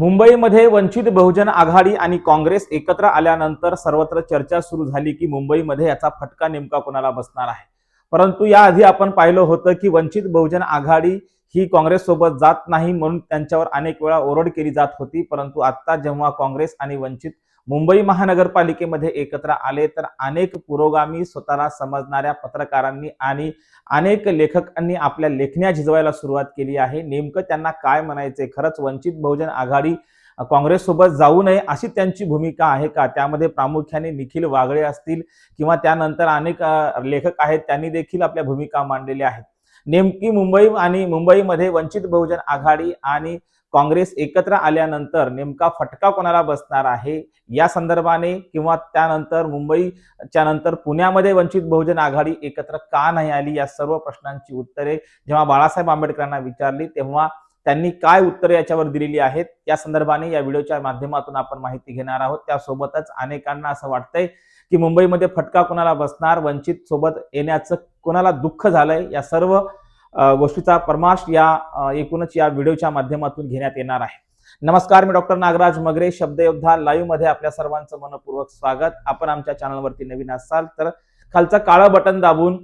मुंबईमध्ये वंचित बहुजन आघाडी आणि काँग्रेस एकत्र आल्यानंतर सर्वत्र चर्चा सुरू झाली की मुंबईमध्ये याचा फटका नेमका कोणाला बसणार आहे? परंतु याआधी आपण पाहिलं होतं की वंचित बहुजन आघाडी ही काँग्रेस सोबत जात नाही म्हणून त्यांच्यावर अनेक वेळा ओरड केली जात होती. परंतु आता जेव्हा काँग्रेस आणि वंचित मुंबई महानगरपालिकेमध्ये एकत्र आले तर अनेक पुरोगामी स्वतःला समजणाऱ्या पत्रकारांनी आणि अनेक लेखकांनी आपल्या लेखण्या झिजवायला सुरुवात केली आहे. नेमकं त्यांना काय म्हणायचंय? खरंच वंचित बहुजन आघाडी काँग्रेससोबत जाऊ नये अशी त्यांची भूमिका आहे का? त्यामध्ये प्रामुख्याने निखिल वागळे असतील किंवा त्यानंतर अनेक लेखक आहेत त्यांनी देखील आपल्या भूमिका मांडलेल्या आहेत. नेमकी मुंबई आणि मुंबईमध्ये वंचित बहुजन आघाडी आणि काँग्रेस एकत्र आल्यानंतर नेमका फटका कोणाला बसणार आहे? या संदर्भाने किंवा त्यानंतर मुंबईच्या नंतर पुण्यामध्ये वंचित बहुजन आघाडी एकत्र का नाही आली? या सर्व प्रश्नांची उत्तरे जेव्हा बाळासाहेब आंबेडकरांना विचारली तेव्हा त्यांनी काय उत्तरे याच्यावर दिलेली आहेत? या संदर्भाने या व्हिडिओच्या माध्यमातून आपण माहिती घेणार आहोत. त्यासोबतच अनेकांना असं वाटतंय की मुंबईमध्ये फटका कोणाला बसणार? वंचित सोबत येण्याचं कोणाला दुःख झालंय? या सर्व गोष्टीचा परमार्श या एकूणच या व्हिडिओच्या माध्यमातून घेण्यात येणार आहे. नमस्कार मी डॉक्टर नागराज मगरे शब्दयोद्धा लाईव्हमध्ये आपल्या सर्वांचं मनपूर्वक स्वागत. आपण आमच्या चॅनलवरती नवीन असाल तर खालचं काळं बटन दाबून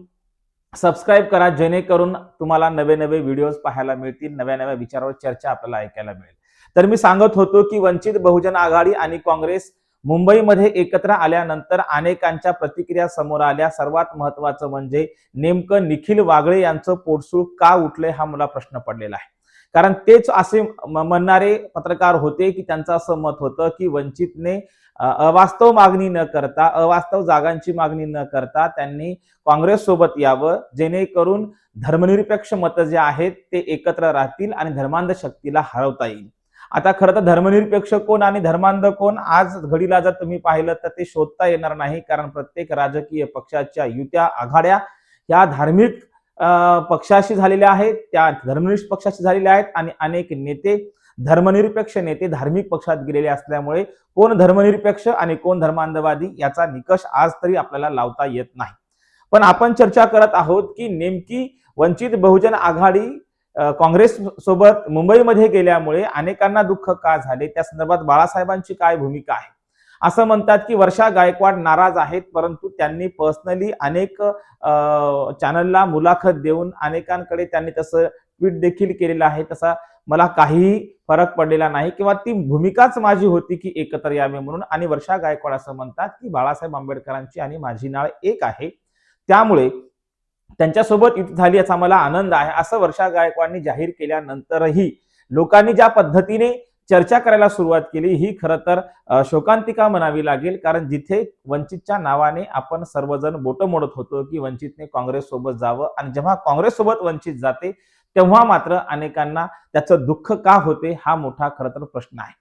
सबस्क्राईब करा जेणेकरून तुम्हाला नवे नवे व्हिडिओज पाहायला मिळतील नव्या नव्या विचारावर चर्चा आपल्याला ऐकायला मिळेल. तर मी सांगत होतो की वंचित बहुजन आघाडी आणि काँग्रेस मुंबईमध्ये एकत्र आल्यानंतर अनेकांच्या प्रतिक्रिया समोर आल्या. सर्वात महत्वाचं म्हणजे नेमकं निखिल वागळे यांचं पोटसूळ का उठलंय हा मला प्रश्न पडलेला आहे. कारण तेच असे म- म्हणणारे पत्रकार होते की त्यांचं असं मत होतं की वंचितने अवास्तव मागणी न करता अवास्तव जागांची मागणी न करता त्यांनी काँग्रेस सोबत यावं. जेणेकरून धर्मनिरपेक्ष मतं जे आहेत ते एकत्र राहतील आणि धर्मांध शक्तीला हरवता येईल. आता खरं तर धर्मनिरपेक्ष कोण आणि धर्मांध कोण? आज घडीला जर तुम्ही पाहिलं तर ते शोधता येणार नाही कारण प्रत्येक राजकीय पक्षाच्या युत्या आघाड्या या धार्मिक पक्षाशी झालेल्या आहेत त्या धर्मनिष्ठ पक्षाशी झालेल्या आहेत आणि अनेक नेते धर्मनिरपेक्ष नेते धार्मिक पक्षात गेलेले असल्यामुळे कोण धर्मनिरपेक्ष आणि कोण धर्मांधवादी याचा निकष आज तरी आपल्याला लावता येत नाही. पण आपण चर्चा करत आहोत की नेमकी वंचित बहुजन आघाडी काँग्रेस सोबत मुंबईमध्ये गेल्यामुळे अनेकांना दुःख का झाले? त्या संदर्भात बाळासाहेबांची काय भूमिका आहे? असं म्हणतात की वर्षा गायकवाड नाराज आहेत परंतु त्यांनी पर्सनली अनेक चॅनलला मुलाखत देऊन अनेकांकडे त्यांनी तसं ट्विट देखील केलेलं आहे. तसा मला काहीही फरक पडलेला नाही किंवा ती भूमिकाच माझी होती की एकत्र यावे म्हणून. आणि वर्षा गायकवाड असं म्हणतात की बाळासाहेब आंबेडकरांची आणि माझी नाळ एक आहे. त्यामुळे त्यांच्यासोबत युती झाली याचा मला आनंद आहे. असं वर्षा गायकवाडनी जाहीर केल्यानंतरही लोकांनी ज्या पद्धतीने चर्चा करायला सुरुवात केली ही खरं तर शोकांतिका म्हणावी लागेल. कारण जिथे वंचितच्या नावाने आपण सर्वजण बोटं मोडत होतो की वंचितने काँग्रेस सोबत जावं आणि जेव्हा काँग्रेस सोबत वंचित जाते तेव्हा मात्र अनेकांना त्याचं दुःख का होते हा मोठा खरं तर प्रश्न आहे.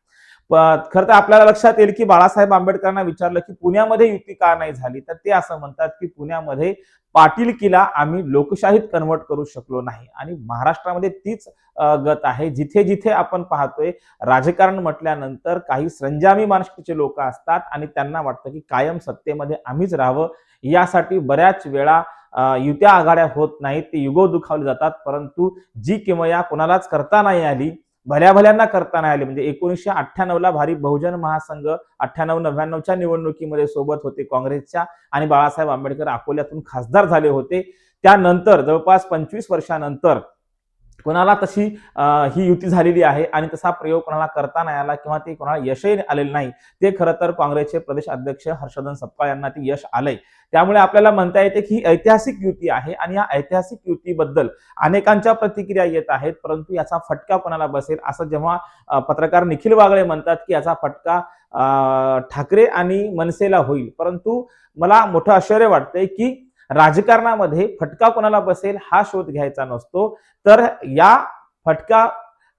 खरं तर आपल्याला लक्षात येईल की बाळासाहेब आंबेडकरांना विचारलं की पुण्यामध्ये युती का नाही झाली? तर ते असं म्हणतात की पुण्यामध्ये पाटीलकीला आम्ही लोकशाहीत कन्वर्ट करू शकलो नाही. आणि महाराष्ट्रामध्ये तीच गत आहे. जिथे जिथे आपण पाहतोय राजकारण म्हटल्यानंतर काही संजामी मानसिकतेचे लोक असतात आणि त्यांना वाटतं की कायम सत्तेमध्ये आम्हीच राहावं. यासाठी बऱ्याच वेळा युत्या आघाड्या होत नाहीत. ते युगो दुखावले जातात. परंतु जी किमया कोणालाच करता नाही आली भल्या भल्यांना करता नाही म्हणजे एकोणीसशे अठ्ठ्याण्णवला भारी बहुजन महासंघ अठ्ठ्याण्णव नव्याण्णवच्या निवडणुकीमध्ये सोबत होते काँग्रेसच्या आणि बाळासाहेब आंबेडकर अकोल्यातून खासदार झाले होते. त्यानंतर जवळपास पंचवीस वर्षानंतर कोणाला तशी ही युती झालेली आहे आणि तसा प्रयोग कोणाला करता नाही आला किंवा ते कोणाला यशही आलेलं नाही ते खरं तर काँग्रेसचे प्रदेश अध्यक्ष हर्षवर्धन सपकाळ यांना ते यश आलंय. त्यामुळे आपल्याला म्हणता येते की ही ऐतिहासिक युती आहे आणि या ऐतिहासिक युतीबद्दल अनेकांच्या प्रतिक्रिया येत आहेत परंतु याचा फटका कोणाला बसेल असं जेव्हा पत्रकार निखिल वागळे म्हणतात की याचा फटका ठाकरे आणि मनसेला होईल. परंतु मला मोठं आश्चर्य वाटतंय की राजकारणामध्ये फटका कोणाला बसेल हा शोध घ्यायचा नसतो. तर या फटका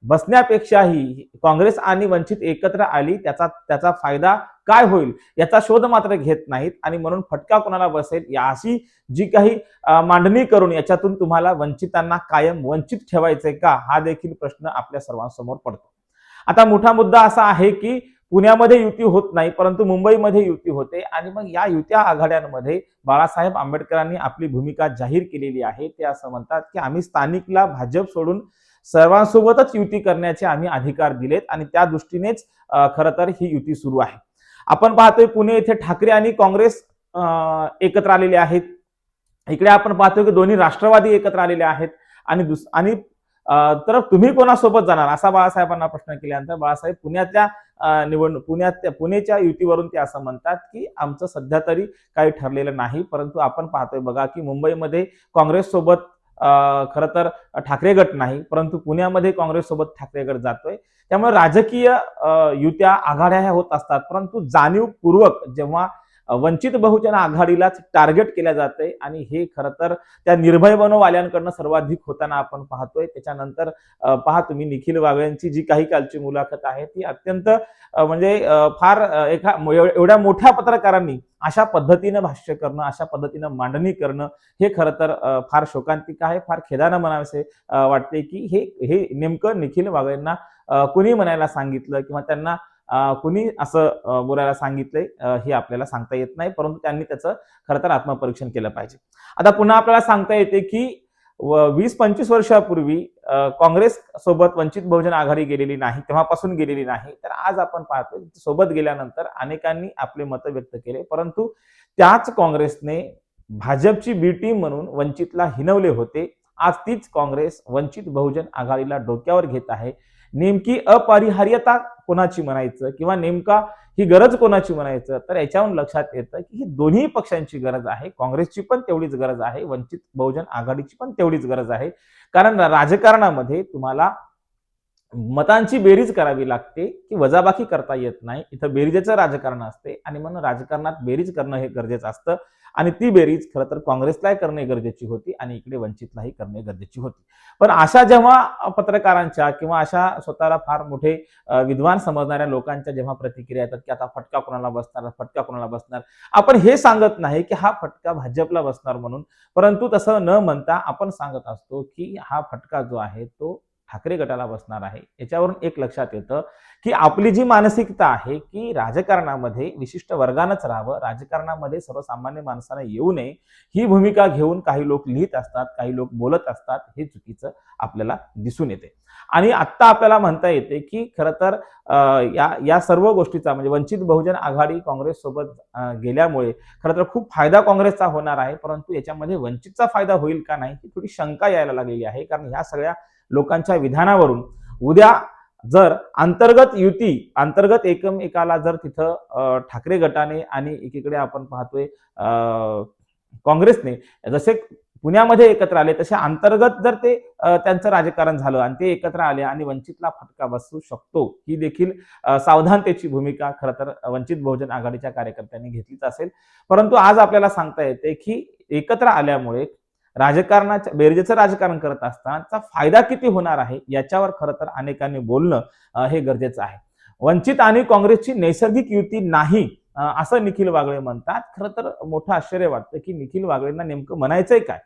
बसण्यापेक्षाही काँग्रेस आणि वंचित एकत्र आली त्याचा त्याचा फायदा काय होईल याचा शोध मात्र घेत नाहीत. आणि म्हणून फटका कोणाला बसेल या अशी जी काही मांडणी करून याच्यातून तुम्हाला वंचितांना कायम वंचित ठेवायचंय का हा देखील प्रश्न आपल्या सर्वांसमोर पडतो. आता मोठा मुद्दा असा आहे की पुण्यामध्ये युती होत नाही परंतु मुंबईमध्ये युती होते. आणि मग या युत्या आघाड्यांमध्ये बाळासाहेब आंबेडकरांनी आपली भूमिका जाहीर केलेली आहे. ते असं म्हणतात की आम्ही स्थानिकला भाजप सोडून सर्वांसोबतच युती करण्याचे आम्ही अधिकार दिलेत आणि त्या दृष्टीनेच खरं तर ही युती सुरू आहे. आपण पाहतोय पुणे येथे ठाकरे आणि काँग्रेस एकत्र आलेले आहेत. इकडे आपण पाहतोय की दोन्ही राष्ट्रवादी एकत्र आलेले आहेत. आणि दुस आणि तर तुम्ही कोणासोबत जाणार? असा बाळासाहेबांना प्रश्न केल्यानंतर बाळासाहेब पुण्यातल्या निवडणूक पुण्यात पुणेच्या युतीवरून ते असं म्हणतात की आमचं सध्या तरी काही ठरलेलं नाही परंतु आपण पाहतोय बघा की मुंबईमध्ये काँग्रेस सोबत खरं तर ठाकरे गट नाही परंतु पुण्यामध्ये काँग्रेस सोबत ठाकरे गट जातोय. त्यामुळे राजकीय युत्या आघाड्या ह्या होत असतात परंतु जाणीवपूर्वक जेव्हा वंचित बहुजन आघाडीलाच टार्गेट केल्या जाते आणि हे खरं तर त्या निर्भय बनववाल्यांकडनं सर्वाधिक होताना आपण पाहतोय. त्याच्यानंतर पहा तुम्ही निखिल वागळ्यांची जी काही कालची मुलाखत आहे ती अत्यंत म्हणजे फार एका एवढ्या मोठ्या पत्रकारांनी अशा पद्धतीनं भाष्य करणं अशा पद्धतीनं मांडणी करणं हे खरं तर फार शोकांतिक आहे. फार खेदानं म्हणावेसे वाटते की हे हे नेमकं निखिल वागळेंना कुणी म्हणायला सांगितलं किंवा त्यांना कुणी असं बोलायला सांगितलंय हे आपल्याला सांगता येत नाही परंतु त्यांनी त्याचं खरं तर आत्मपरीक्षण केलं पाहिजे. आता पुन्हा आपल्याला सांगता येते की व- वीस पंचवीस वर्षापूर्वी काँग्रेस सोबत वंचित बहुजन आघाडी गेलेली नाही तेव्हापासून गेलेली नाही तर आज आपण पाहतो सोबत गेल्यानंतर अनेकांनी आपले मतं व्यक्त केले परंतु त्याच काँग्रेसने भाजपची बी टीम म्हणून वंचितला हिनवले होते. आज तीच काँग्रेस वंचित बहुजन आघाडीला डोक्यावर घेत आहे. नेमकी अपरिहार्यता कोणाची म्हणायचं किंवा नेमका ही गरज कोणाची म्हणायचं? तर याच्यावरून लक्षात येतं की ही दोन्ही पक्षांची गरज आहे. काँग्रेसची पण तेवढीच गरज आहे. वंचित बहुजन आघाडीची पण तेवढीच गरज आहे. कारण राजकारणामध्ये तुम्हाला मतांची बेरीज करावी लागते की वजाबाकी करता येत नाही. इथं बेरीजेचं राजकारण असते आणि म्हणून राजकारणात बेरीज करणं हे गरजेचं असतं आणि ती बेरीज खरं तर काँग्रेसलाही करणे गरजेची होती आणि इकडे वंचितलाही करणे गरजेची होती. पण अशा जेव्हा पत्रकारांच्या किंवा अशा स्वतःला फार मोठे विद्वान समजणाऱ्या लोकांच्या जेव्हा प्रतिक्रिया येतात की आता फटका कोणाला बसणार फटका कोणाला बसणार? आपण हे सांगत नाही की हा फटका भाजपला बसणार म्हणून परंतु तसं न म्हणता आपण सांगत असतो की हा फटका जो आहे तो ठाकरे गटाला बसणार आहे. याच्यावरून एक लक्षात येतं की आपली जी मानसिकता आहे की राजकारणामध्ये विशिष्ट वर्गानंच राहावं राजकारणामध्ये सर्वसामान्य माणसाने येऊ नये ही भूमिका घेऊन काही लोक लिहित असतात काही लोक बोलत असतात हे चुकीचं आपल्याला दिसून येते. आणि आत्ता आपल्याला म्हणता येते की खरं तर या या सर्व गोष्टीचा म्हणजे वंचित बहुजन आघाडी काँग्रेस सोबत गेल्यामुळे खरं तर खूप फायदा काँग्रेसचा होणार आहे परंतु याच्यामध्ये वंचितचा फायदा होईल का नाही ही थोडी शंका यायला लागलेली आहे कारण ह्या सगळ्या लोकांच्या विधानावरून. उद्या जर अंतर्गत युती अंतर्गत एकमेकाला जर तिथं ठाकरे गटाने आणि एकीकडे आपण पाहतोय काँग्रेसने जसे पुण्यामध्ये एकत्र आले तसे अंतर्गत जर ते त्यांचं राजकारण झालं आणि ते एकत्र आले आणि वंचितला फटका बसू शकतो ही देखील सावधानतेची भूमिका खरं तर वंचित बहुजन आघाडीच्या कार्यकर्त्यांनी घेतलीच असेल. परंतु आज आपल्याला सांगता येते की एकत्र आल्यामुळे राजकारणाच्या बेरजेचं राजकारण करत असतानाचा फायदा किती होणार आहे? याच्यावर खरं तर अनेकांनी बोलणं हे गरजेचं आहे. वंचित आणि काँग्रेसची नैसर्गिक युती नाही असं निखिल वागळे म्हणतात. खरं तर मोठं आश्चर्य वाटतं की निखिल वागळेंना नेमकं म्हणायचंय काय?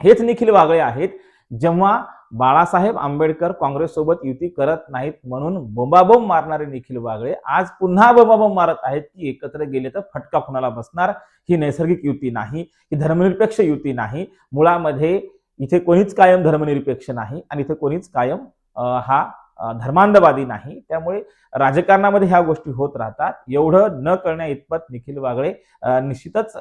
हेच निखिल वागळे आहेत. जेव्हा बाळासाहेब आंबेडकर काँग्रेससोबत युती करत नाहीत म्हणून बोंबाबोंब मारणारे निखिल वागळे आज पुन्हा बोंबाबोंब मारत आहेत की एकत्र गेले तर फटका कुणाला बसणार? ही नैसर्गिक युती नाही ही धर्मनिरपेक्ष युती नाही. मुळामध्ये इथे कोणीच कायम धर्मनिरपेक्ष नाही आणि इथे कोणीच कायम हा धर्मांधवादी नाही. त्यामुळे राजकारणामध्ये ह्या गोष्टी होत राहतात. एवढं न करण्या इतपत निखिल वागळे निश्चितच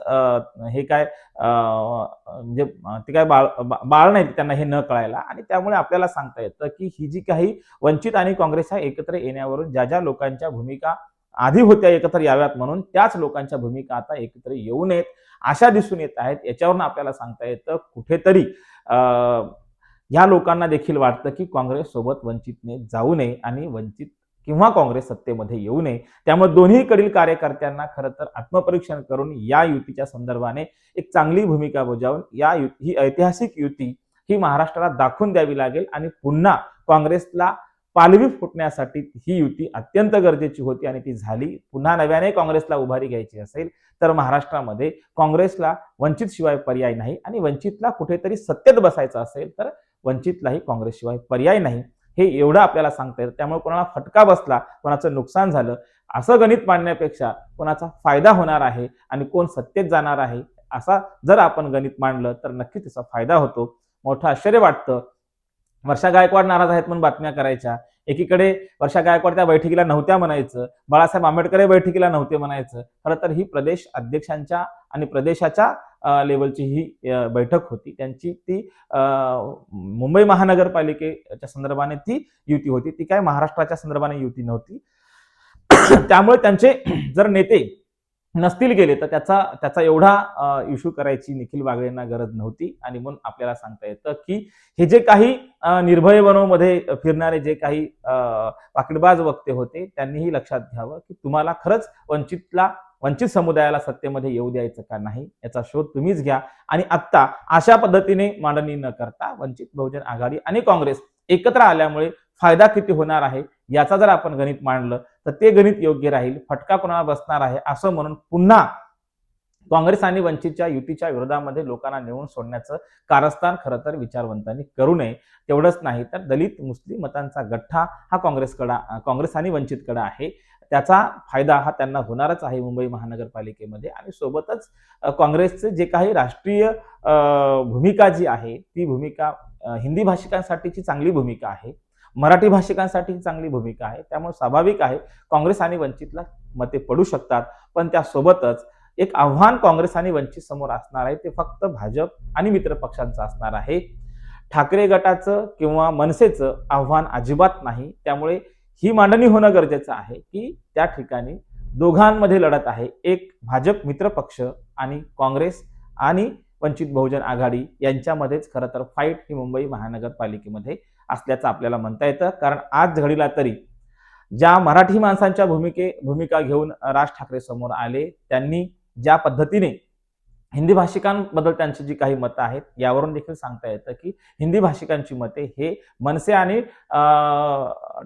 हे काय म्हणजे ते काय बाळ बा- बाळ नाही त्यांना हे न कळायला. आणि त्यामुळे आपल्याला सांगता येतं की ही जी काही वंचित आणि काँग्रेस ह्या एकत्र येण्यावरून ज्या ज्या लोकांच्या भूमिका आधी होत्या एकत्र याव्यात म्हणून त्याच लोकांच्या भूमिका आता एकत्र येऊ नयेत अशा दिसून येत आहेत. याच्यावरून आपल्याला सांगता येतं कुठेतरी या ह्या लोकांना देखील वाटतं की काँग्रेस सोबत वंचितने जाऊ नये आणि वंचित किंवा काँग्रेस सत्तेमध्ये येऊ नये. त्यामुळे दोन्हीकडील कार्यकर्त्यांना खरं तर आत्मपरीक्षण करून या युतीच्या संदर्भाने एक चांगली भूमिका बजावून या ही ऐतिहासिक युती ही महाराष्ट्राला दाखवून द्यावी लागेल आणि पुन्हा काँग्रेसला पालवी फुटण्यासाठी ही युती अत्यंत गरजेची होती आणि ती झाली. पुन्हा नव्याने काँग्रेसला उभारी घ्यायची असेल तर महाराष्ट्रामध्ये काँग्रेसला वंचित शिवाय पर्याय नाही आणि वंचितला कुठेतरी सत्तेत बसायचं असेल तर वंचितलाही काँग्रेसशिवाय पर्याय नाही. हे एवढं आपल्याला सांगता येतं. त्यामुळे कोणाला फटका बसला कोणाचं नुकसान झालं असं गणित मांडण्यापेक्षा कोणाचा फायदा होणार आहे आणि कोण सत्तेत जाणार आहे असा जर आपण गणित मांडलं तर नक्की त्याचा फायदा होतो. मोठं आश्चर्य वाटतं. वर्षा गायकवाड नाराज आहेत म्हणून बातम्या करायच्या. एकीकडे वर्षा गायकवाड त्या बैठकीला नव्हत्या म्हणायचं. बाळासाहेब आंबेडकर बैठकीला नव्हते म्हणायचं. खरं तर ही प्रदेश अध्यक्षांच्या आणि प्रदेशाच्या लेवलची ही बैठक होती. त्यांची ती अ, मुंबई महानगरपालिकेच्या संदर्भाने ती युती होती. ती काय महाराष्ट्राच्या संदर्भाने युती नव्हती. त्यामुळे त्यांचे जर नेते नसतील गेले तर त्याचा त्याचा एवढा इश्यू करायची निखिल बागडेंना गरज नव्हती. आणि म्हणून आपल्याला सांगता येतं की हे जे काही निर्भय बनवमध्ये फिरणारे जे काही अ, पाकिटबाज वक्ते होते त्यांनीही लक्षात घ्यावं की तुम्हाला खरंच वंचितला वंचित समुदायाला सत्तेमध्ये येऊ द्यायचं का नाही याचा शोध तुम्हीच घ्या. आणि आत्ता अशा पद्धतीने मांडणी न करता वंचित बहुजन आघाडी आणि काँग्रेस एकत्र आल्यामुळे फायदा किती होणार आहे याचा जर आपण गणित मांडलं तर ते गणित योग्य राहील. फटका कोणाला बसणार आहे? असं म्हणून पुन्हा काँग्रेस आणि वंचितच्या युतीच्या विरोधामध्ये लोकांना नेऊन सोडण्याचं कारस्थान खरं तर विचारवंतांनी करू नये. तेवढंच नाही तर दलित मुस्लिम मतांचा गठ्ठा हा काँग्रेसकडा काँग्रेस आणि वंचितकडे आहे. त्याचा फायदा हा त्यांना होणारच आहे मुंबई महानगरपालिकेमध्ये आणि सोबतच काँग्रेसचे जे काही राष्ट्रीय भूमिका जी आहे ती भूमिका हिंदी भाषिकांसाठीची चांगली भूमिका आहे. मराठी भाषिकांसाठी चांगली भूमिका आहे. त्यामुळे स्वाभाविक आहे काँग्रेस आणि वंचितला मते पडू शकतात. पण त्यासोबतच एक आव्हान काँग्रेस आणि वंचित समोर असणार आहे ते फक्त भाजप आणि मित्र पक्षांचं असणार आहे. ठाकरे गटाचं किंवा मनसेचं आव्हान अजिबात नाही. त्यामुळे ही मांडणी होणं गरजेचं आहे की त्या ठिकाणी दोघांमध्ये लढत आहे. एक भाजप मित्र पक्ष आणि काँग्रेस आणि वंचित बहुजन आघाडी यांच्यामध्येच खरं तर फाईट ही मुंबई महानगरपालिकेमध्ये असल्याचं आपल्याला म्हणता येतं. कारण आज घडीला तरी ज्या मराठी माणसांच्या भूमिके भूमिका घेऊन राज ठाकरे समोर आले त्यांनी ज्या पद्धतीने हिंदी भाषिकांबद्दल त्यांची जी काही मतं आहेत यावरून देखील सांगता येतं की हिंदी भाषिकांची मते हे मनसे आणि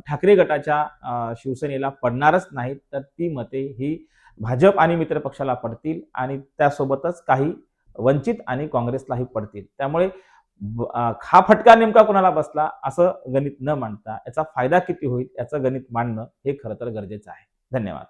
ठाकरे गटाच्या शिवसेनेला पडणारच नाहीत. तर ती मते ही भाजप आणि मित्र पक्षाला पडतील आणि त्यासोबतच काही वंचित आणि काँग्रेसलाही पडतील. त्यामुळे हा फटका नेमका कोणाला बसला असं गणित न मांडता याचा फायदा किती होईल याचं गणित मांडणं हे खरं तर गरजेचं आहे. धन्यवाद.